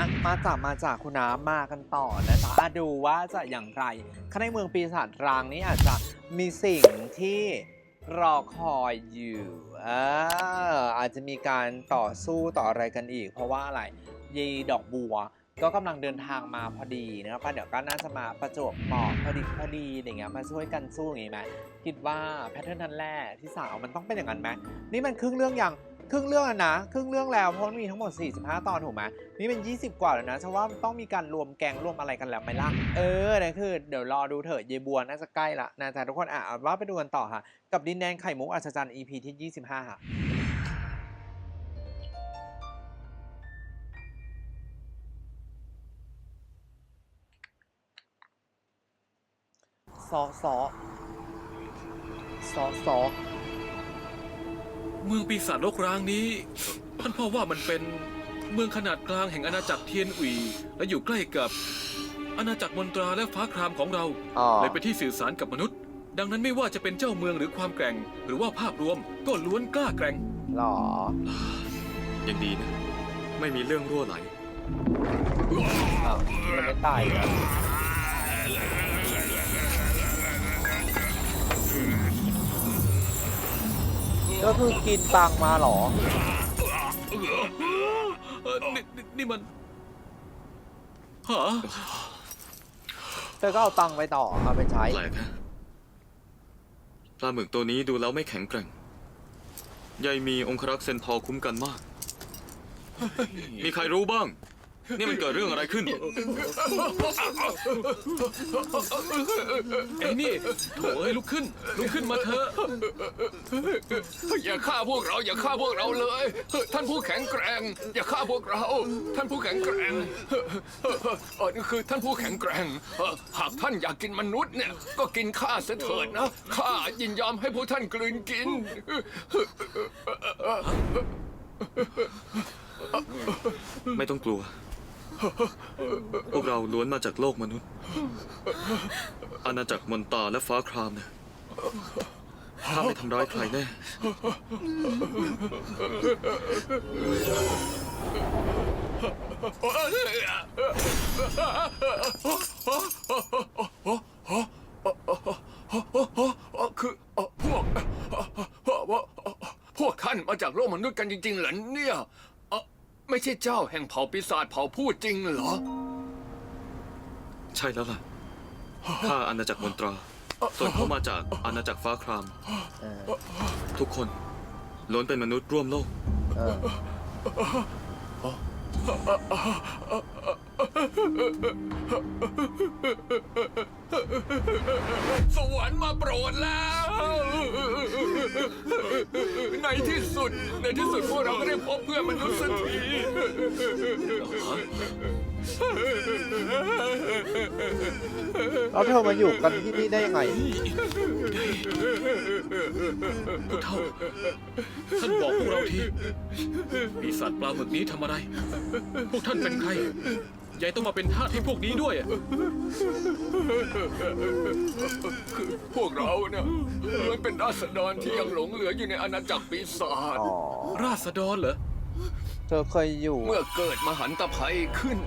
อะมาจากมาจากคุณน้ำมากันต่อนะจ๊ะอะดูว่าจะอย่างไรข้างในเมืองปีศาจรางนี้อาจจะมีสิ่งที่รอคอยอยู่อออาจจะมีการต่อสู้ต่ออะไรกันอีก เพราะว่าอะไรยีดอกบัวก็กำลังเดินทางมาพอดีนะครับเดี๋ยวก็น่าจะมาประจวบเหมาะพอดีพอดีอะไรเงี้ยมาช่วยกันสู้อย่างงี้ไหมคิดว่าแพทเทิร์นนั้นแหละที่สาวมันต้องเป็นอย่างนั้นไหมนี่มันครึ่งเรื่องยัง ครึ่งเรื่องนะ ครึ่งเรื่องแล้วเพราะมันมีทั้งหมด 45 ตอนถูกไหมนี่เป็น 20 กว่าแล้วนะฉันว่าต้องมีการรวมแกงรวมอะไรกันแล้วไหมล่ะเออนั่นคือเดี๋ยวรอดูเถอะเยบัวน่าจะใกล้ละนะจ๊ะทุกคนอะเอาว่าไปดูกันต่อค่ะ กับดินแดนไข่มุกอัศจรรย์ EP ที่ 25 ค่ะ ซอซอซอซอ เมืองปีศาจโลกร้างนี้ ท่านพ่อว่ามันเป็นเมืองขนาดกลางแห่งอาณาจักรเทียนอุยและอยู่ใกล้กับอาณาจักรมนตราและฟ้าครามของเราอ๋อ เลยเป็นที่สื่อสารกับมนุษย์ ดังนั้นไม่ว่าจะเป็นเจ้าเมืองหรือความแกร่ง หรือว่าภาพรวมก็ล้วนกล้าแกร่ง หรอ ยังดีนะ ไม่มีเรื่องรั่วไหล อ้าวมันไม่ตายอีกแล้ ก็คือกินตังมาเหรอเอ่อนี่นี่นี่มันฮะเธอก็เอาตังค์ไปต่อเอาไปใช้ แปลกฮะปลาหมึกตัวนี้ดูแล้วไม่แข็งแกร่งยายมีองครักษ์เซนทอร์คุ้มกันมาก มีใครรู้บ้าง นี่มันเกิดเรื่องอะไรขึ้น ไอ้นี่โถ่เอ้ยลุกขึ้น ลุกขึ้นมาเถอะ อย่าฆ่าพวกเรา อย่าฆ่าพวกเราเลย ท่านผู้แข็งแกร่ง อย่าฆ่าพวกเรา ท่านผู้แข็งแกร่งเออนี่คือท่านผู้แข็งแกร่งเอ่อหากท่านอยากกินมนุษย์เนี่ย ก็กินข้าเสียเถิดนะ ข้ายินยอมให้พวกท่านกลืนกิน ไม่ต้องกลัว พวกเราล้วนมาจากโลกมนุษย์ อาณาจักรมนตาและฟ้าครามเนี่ยข้าไม่ทำร้ายใครแน่ คือพวก พวกท่านมาจากโลกมนุษย์กันจริงๆเหรอเนี่ย ไม่ใช่เจ้าแห่งเผ่าปีศาจเผ่าพูดจริงเหรอ ใช่แล้วล่ะข้าอาณาจักรมนตราส่วนเขามาจากอาณาจักรฟ้าคราม เออทุกคนล้วนเป็นมนุษย์ร่วมโลก เออ สวรรค์มาโปรดแล้ว ในที่สุด ในที่สุดพวกเราก็ได้พบเพื่อนมนุษย์สักทีแล้วเธอมาอยู่กันที่นี่ได้ยังไงผู้เฒ่าท่านบอกพวกเราทีปีศาจปลาหมึกนี้ทำอะไร พวกท่านเป็นใคร ยายต้องมาเป็นทาสให้พวกนี้ด้วยอะพวกเราเนี่ยล้วนเป็นราษฎรที่ยังหลงเหลืออยู่ในอาณาจักรปีศาจอ๋อราษฎรเหรอ เธอเคยอยู่เมื่อเกิดมหันตภัยขึ้น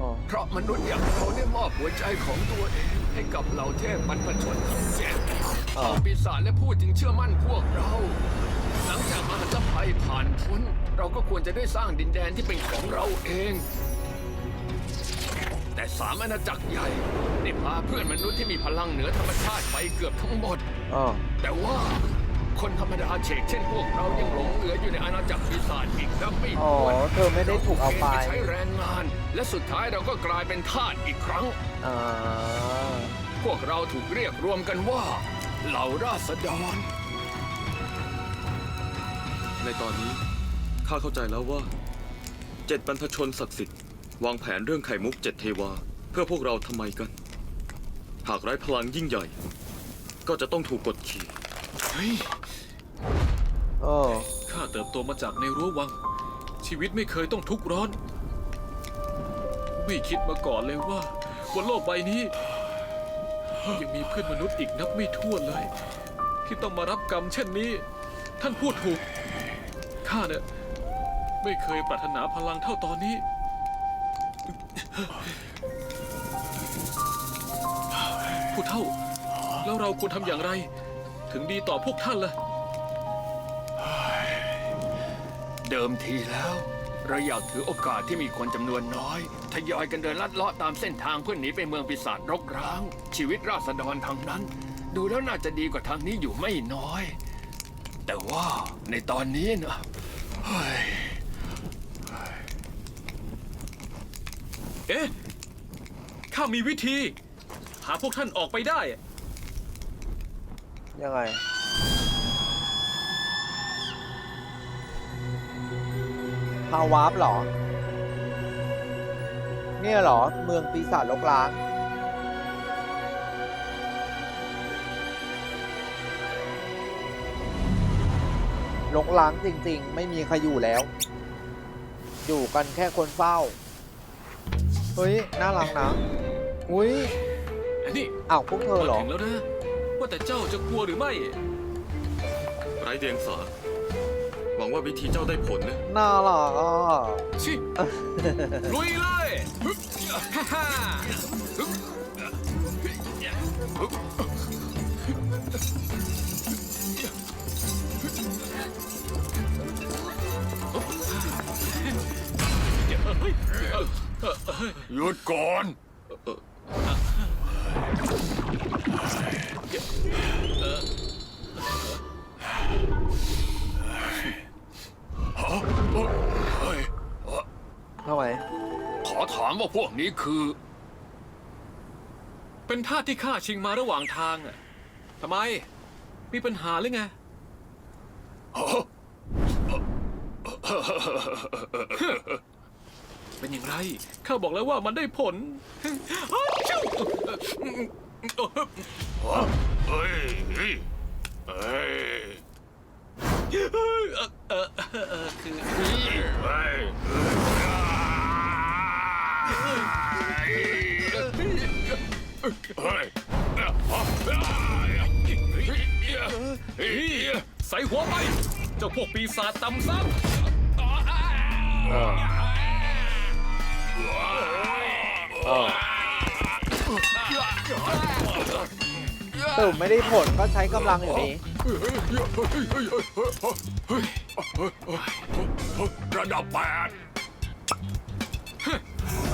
อ๋อเพราะมนุษย์อย่างเราได้มอบหัวใจของตัวเองให้กับเหล่าเทพบรรพชนทั้งเจ็ดอ๋อชาวปีศาจและผู้จึงเชื่อมั่นพวกเรา หลังจากมหันตภัยผ่านพ้น เราก็ควรจะได้สร้างดินแดนที่เป็นของเราเอง แต่สามอาณาจักรใหญ่ได้พาเพื่อนมนุษย์ที่มีพลังเหนือธรรมชาติไปเกือบทั้งหมด อ๋อแต่ว่าคนธรรมดาเฉกเช่นพวกเรายังหลงเหลืออยู่ในอาณาจักรปีศาจอีกนับไม่อ๋อ ถ้วนเธอไม่ได้ถูกเอาไปรถูกกณฑ์ใช้แรงงาน และสุดท้ายเราก็กลายเป็นทาสอีกครั้ง อ่า พวกเราถูกเรียกรวมกันว่า เหล่าราษฎร ในตอนนี้ข้าเข้าใจแล้วว่าเจ็ดบรรพชนศักดิ์สิทธิ์ วางแผนเรื่องไข่มุกเจ็ดเทวา เพื่อพวกเราทำไมกัน หากไร้พลังยิ่งใหญ่ ก็จะต้องถูกกดขี่เฮ้ยเออข้าเติบโตมาจากในรั้ววัง ชีวิตไม่เคยต้องทุกข์ร้อน ไม่คิดมาก่อนเลยว่าบนโลกใบนี้ ยังมีเพื่อนมนุษย์อีกนับไม่ถ้วนเลย ที่ต้องมารับกรรมเช่นนี้ ท่านพูดถูกข้าเนี่ยไม่เคยปรารถนาพลังเท่าตอนนี้ ผู้เท่า แล้วเราควรทำอย่างไร ถึงดีต่อพวกท่านล่ะ เดิมทีแล้ว เราอยากถือโอกาสที่มีคนจำนวนน้อยทยอยกันเดินลัดเลาะตามเส้นทางเพื่อหนีไปเมืองปีศาจรกร้าง ชีวิตราษฎรทางนั้น ดูแล้วน่าจะดีกว่าทางนี้อยู่ไม่น้อย แต่ว่าในตอนนี้นะเฮ้ย เอ๊ะ ข้ามีวิธี หาพวกท่านออกไปได้ ยังไงพาวาร์ปเหรอ เนี่ยเหรอ เมืองปีศาจลกล้าง ลกล้างจริง ๆ ไม่มีใครอยู่แล้ว อยู่กันแค่คนเฝ้า เฮ้ย น่ารักนะ อุ้ยนี่อ้าวพวกเธอเหรอมาถึงแล้วนะ ว่าแต่เจ้าจะกลัวหรือไม่ ไร้เดียงสา หวังว่าวิธีเจ้าได้ผลนะ น่ารักอะชิ ลุยเลยฮ่าฮ่า หยุดก่อนเฮ้ยทำไมขอถามว่าพวกนี้คือ เป็นท่าสที่ข้าชิงมาระหว่างทางอะทำไม มีปัญหาหรือไง เป็นอย่างไร ข้าบอกแล้วว่ามันได้ผลอ้าวชิวเฮ้ยเฮ้ยเฮ้ยเออเออเออคือเฮ้ยเฮ้ยเฮ้ยใส่หัวไป เจ้าพวกปีศาจต่ำซ้เออ เออสรุปไม่ได้ผลก็ใช้กำลังอยู่ดีระดับแปด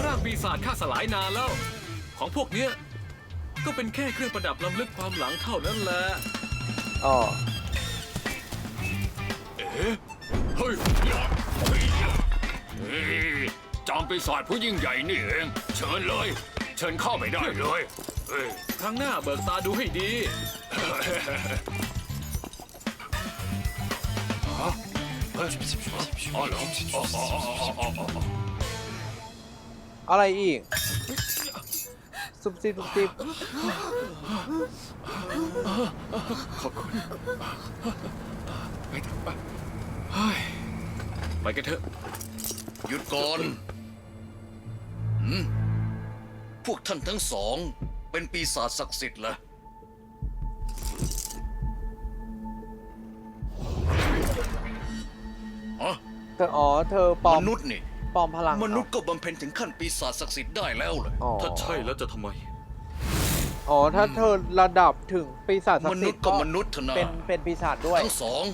ร่างปีศาจข้าสลายนานแล้ว ของพวกเนี้ย ก็เป็นแค่เครื่องประดับล้ำลึกความหลังเท่านั้นแหละอ๋อเฮ้ยเฮ้ย จอมปีศาจผู้ยิ่งใหญ่นี่เอง เชิญเลย เชิญเข้าไปได้เลยเฮ้ยครั้งหน้าเบิกตาดูให้ดีอ๋อเหรออ๋ออ๋ออ๋ออ๋ออ๋ออะไรอีกซุบซิบซุบซิบไปกันเถอะ หยุดก่อน หืมพวกท่านทั้งสอง เป็นปีศาจศักดิ์สิทธิ์เหรออ๋อเธออ๋อ เธอปลอมมนุษย์นี่ ปลอมพลัง มนุษย์ก็บำเพ็ญถึงขั้นปีศาจศักดิ์สิทธิ์ได้แล้วเหรออ๋อ ถ้าใช่แล้วจะทำไม อ๋อ ถ้าเธอระดับถึงปีศาจศักมดิ์นุสิษทย์ธิ์ก็ก็มนุษย์เถอะนะเป็นเป็นปีศาจด้วย ทั้งสอง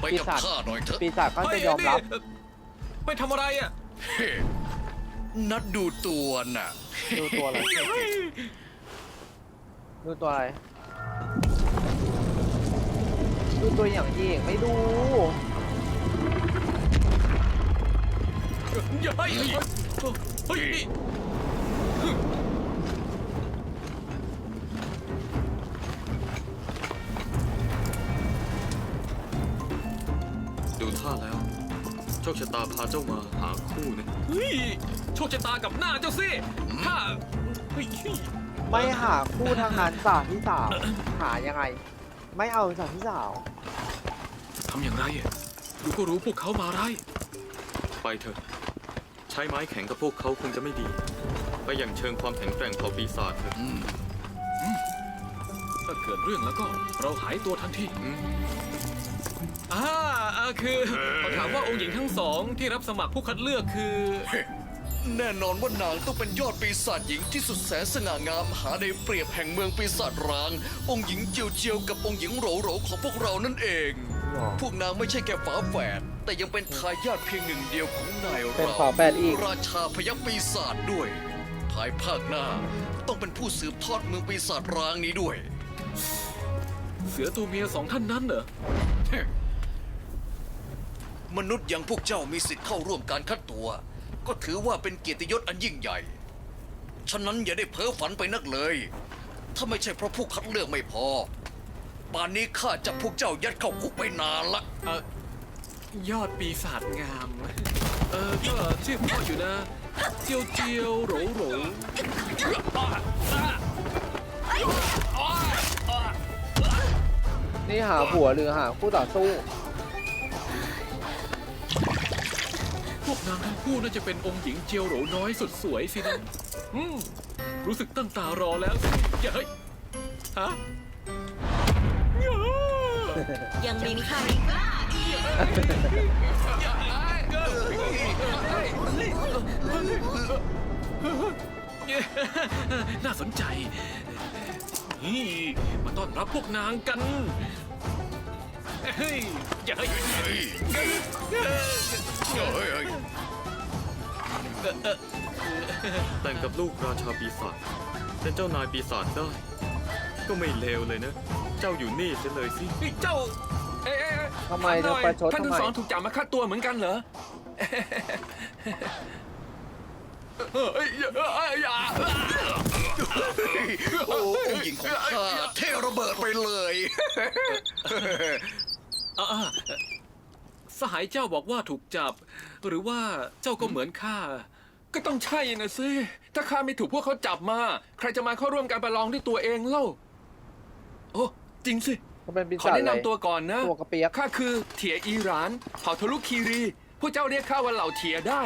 ไปกับปีศาจ ข้าหน่อยเถอะปีศาจก็จะยอมรับ เฮ้ยไปทำอะไรอะ เฮ้ นัดดูตัวน่ะ ดูตัวอะไร ดูตัวอะไร ดูตัวอย่างที่เองไม่ดู อย่าไปเฮ้ยนี่ดูท่าแล้ว โชคชะตาพาเจ้ามาหาคู่นะเฮ้ยโช คชะตากับหน้าเจ้าสิข้าเฮ้ยไม่หาคู่ทางนั้นจ่าพี่สาวหายังไง ไม่เอาจ่าพี่สาวทำอย่างไรอะดูก็รู้พวกเขามาไรไปเถอะ ใช้ไม้แข็งกับพวกเขาคงจะไม่ดี ไปอย่างเชิงความแข็งแกร่งของปีศาจเถอะถ้าเกิดเรื่องแล้วก็เราหายตัวทันทีอ่าอ่าคือขอถามว่าองค์หญิงทั้งสองที่รับสมัครผู้คัดเลือกคือ แน่นอนว่านางต้องเป็นยอดปีศาจหญิงที่สุดแสนสง่างามหาได้เปรียบแห่งเมืองปีศาจร้าง องค์หญิงเจียวเจียวกับองค์หญิงโหรโหรของพวกเรานั่นเอง พวกนางไม่ใช่แค่ฝาแฝดแต่ยังเป็นทายาทเพียงหนึ่งเดียวของนายเป็นเราฝาแฝดอีก ราชาพยัคฆ์ปีศาจด้วย ภายภาคหน้าต้องเป็นผู้สืบทอดเมืองปีศาจร้างนี้ด้วย เสือตัวเมียสองท่านนั้นเหรอ มนุษย์อย่างพวกเจ้ามีสิทธิ์เข้าร่วมการคัดตัว ก็ถือว่าเป็นเกียรติยศอันยิ่งใหญ่ ฉะนั้นอย่าได้เพ้อฝันไปนักเลย ถ้าไม่ใช่เพราะผู้คัดเลือกไม่พอ ป่านนี้ข้าจับพวกเจ้ายัดเข้าคุกไปนานละ เออยอดปีศาจงาม เออก็ชื่อพ่ออยู่นะ เจียวเจียวโหรโหรนี่หาผัวหรือหาคู่ต่อสู้ วกนางทั้งคู่น่าจะเป็นองค์หญิงเจียวโหรน้อยสุดสวยสินะอืมรู้สึกตั้งตารอแล้วสิอย่าเฮ้ยฮะยังมีใครกล้าอีกน่าสนใจ นี่มาต้อนรับพวกนางกัน เฮ้ยอย่าเฮ้ยแต่งกับลูกราชาปีศาจเป็นเจ้านายปีศาจได้ ก็ไม่เลวเลยนะ เจ้าอยู่นี่เสียเลยสิเจ้าเอ๊ะเอ๊ะทำไมถาหน่อยเธอประชดท่านทั้งทำไม สองถูกจับมาฆ่าตัวเหมือนกันเหรอเฮ้ยอย่าอย่าโอ้องค์หญิงของข้าเทระเบิดไปเลย อ่าอ่าสหายเจ้าบอกว่าถูกจับ หรือว่าเจ้าก็เหมือนข้า ก็ต้องใช่นะสิ ถ้าข้าไม่ถูกพวกเขาจับมา ใครจะมาเข้าร่วมการประลองด้วยตัวเองเล่า โอ้จริงสิเขาเป็นปีขอศาจแนะอะไรนำตัวก่อนนะ ตัวกระเปียกข้าคือเถียอีหราน เผ่าทะลุคีรี พวกเจ้าเรียกข้าว่าเหล่าเถียได้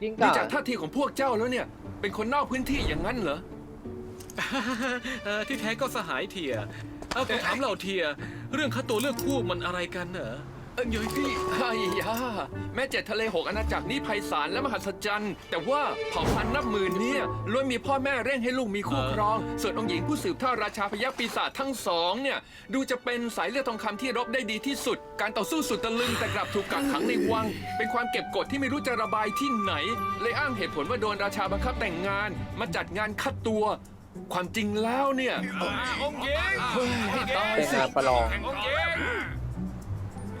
กิ้งดูก่าจากท่าทีของพวกเจ้าแล้วเนี่ย เป็นคนนอกพื้นที่อย่างนั้นเหรอ เอ่อที่แท้ก็สหายเทียเอาขอถามเราเทีย เรื่องค่าตัวเลือกคู่มันอะไรกันเหรอเอ้ยเฮ้ยพี่ไอ้ยาแม้เจ็ดทะเลหกอาณาจักรนี้ไพศาลและมหัศจรรย์ แต่ว่าเผ่าพันธุ์นับหมื่นเนี่ยล้วนมีพ่อแม่เร่งให้ลูกมีคู่ครอง ส่วนองค์หญิงผู้สืบทอดราชาพยัคฆ์ปีศาจทั้งสองเนี่ย ดูจะเป็นสายเลือดทองคำที่รบได้ดีที่สุด การต่อสู้สุดตะลึงแต่กลับถูกกักขังในวัง เป็นความเก็บกดที่ไม่รู้จะระบายที่ไหน เลยอ้างเหตุผลว่าโดนราชาบังคับแต่งงาน มาจัดงานคัดตัว ความจริงแล้วเนี่ยองค์หญิงเฮ้ยให้ตายเป็นสิงานประลอง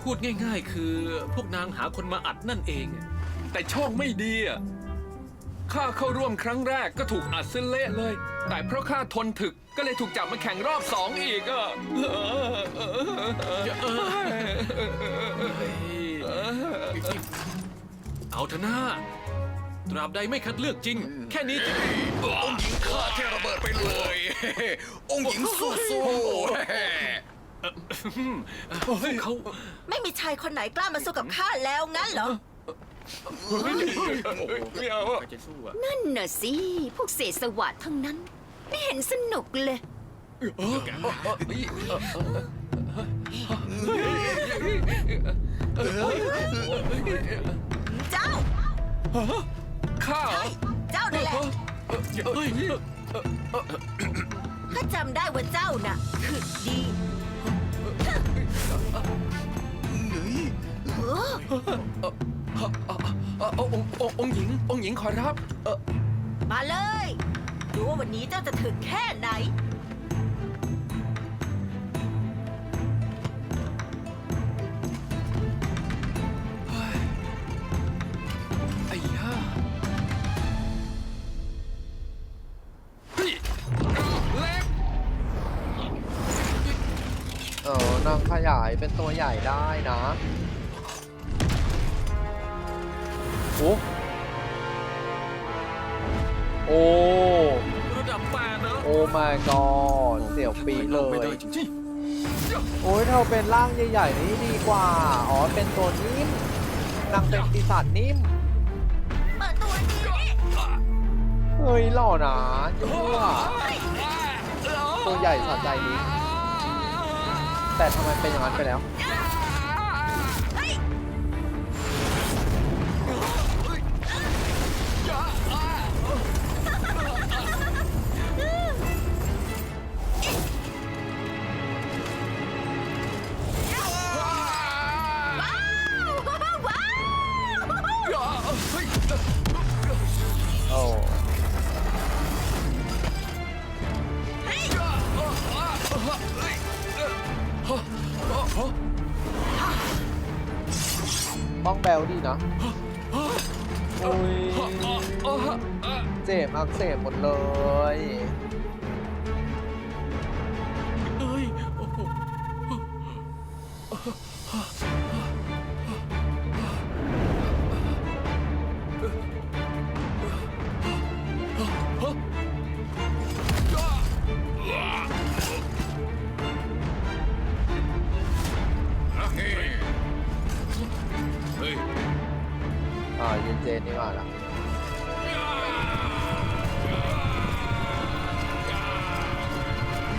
พูดง่าย ๆ คือพวกนางหาคนมาอัดนั่นเอง แต่โชคไม่ดีอะข้าเข้าร่วมครั้งแรกก็ถูกอัดเส้นเละเลย แต่เพราะข้าทนถึกก็เลยถูกจับมาแข่งรอบสองอีกอะเอาเถอะนะ ตราบใดไม่คัดเลือกจริง แค่นี้จะองค์หญิงข้าเทระเบิดไปเลย องค์หญิงสู้สู้พวกเขาไม่มีชายคนไหนกล้ามาสู้กับข้าแล้วงั้นเหรอ ไม่เอาอะใครจะสู้อะนั่นน่ะสิ พวกเศษสวัสดทั้งนั้น ไม่เห็นสนุกเลย เจ้า ข้าเหรอเจ้านั่นแหละเฮ้ยข้าจำได้ว่าเจ้าน่ะคือดีเออเอ่อองค์องค์องค์หญิง องค์หญิงขอรับ เออมาเลย ดูว่าวันนี้เจ้าจะถึงแค่ไหน นางขยายเป็นตัวใหญ่ได้นะโอ้โอ้ระดับแปดนะโอ้ my god เสี่ยวปีเลไม่ได้ย จริงโอ้ยเธอเป็นร่างใหญ่ๆนี่ดีกว่า อ๋อ เป็นตัวนิ่มนางเป็นปีศาจนิ่ม เปิดตัวนี้เฮ้ยหล่อนะยั่วตัวใหญ่สะใจนี้ แต่ทำไมเป็นอย่างนั้นไปแล้ว แบลดีนะโอ้ยเจ็บอักเสบหมดเลย เยนเจนนี่มาละ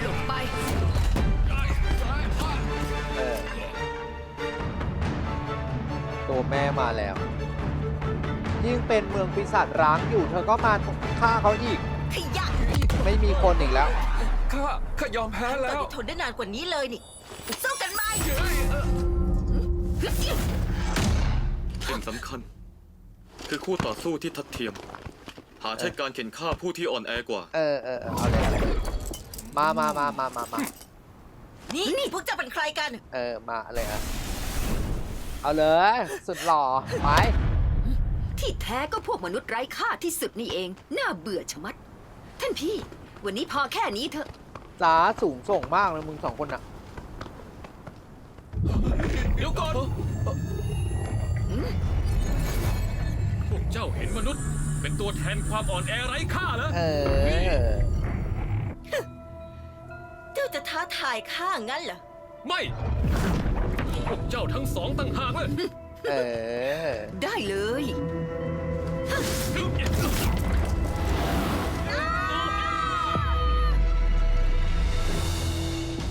หลบไป เออตัวแม่มาแล้ว ยิ่งเป็นเมืองปีศาจร้างอยู่ เธอก็มาฆ่าเขาอีก ขยะไม่มีคนอีกแล้ว ข้า ข้ายอมแพ้ต่แล้อวจะทนได้นานกว่านี้เลยนี่ สู้กันไหมสิ่งสำคัญ คือคู่ต่อสู้ที่ทัดเทียม หาใช้การเข็นฆ่าผู้ที่อ่อนแอกว่า เออเออเออเอาเลยเอาเลยมามามามามามานี่นี่พวกเจ้าเป็นใครกัน เออมาเลยอะเอาเลย สุดหล่อไปที่แท้ก็พวกมนุษย์ไร้ค่าที่สุดนี่เอง น่าเบื่อชะมัด ท่านพี่ วันนี้พอแค่นี้เถอะจ้าสูงส่งมากเลยมึงสองคนอะเดี๋ยวก่อนพวก เจ้าเห็นมนุษย์ เป็นตัวแทนความอ่อนแอไร้ค่าแล้ว เออ เจ้าจะท้าทายข้างั้นเหรอ ไม่ พวกเจ้าทั้งสองต่างหากเลย เออ ได้เลย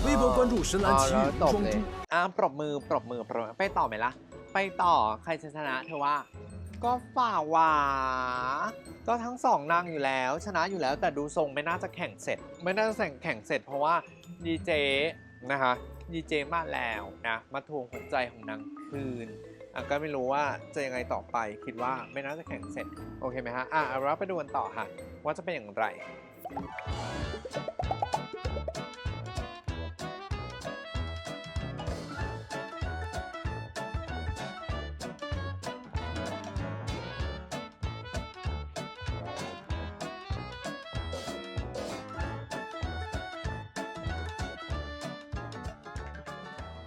微博关注深蓝 เอา 奇 แล้ว 遇 จบ 装 เลย 逼。 อ่ะปรบมือ ปรบมือ ปรบมือ ไปต่อไหมล่ะ ไปต่อ ใครจะชนะเธอว่า ก็ฝ่าหวา ก็ทั้งสองนางอยู่แล้ว ชนะอยู่แล้วแต่ดูทรงไม่น่าจะแข่งเสร็จ ไม่น่าจะแข่งแข่งเสร็จ เพราะว่าดีเจนะคะดีเจมาแล้วนะมาทวงหัวใจของนางคืนอะก็ไม่รู้ว่าจะยังไงต่อไปคิดว่าไม่น่าจะแข่งเสร็จ โอเคไหมฮะอะเอาเราไปดูกันต่อค่ะ ว่าจะเป็นอย่างไร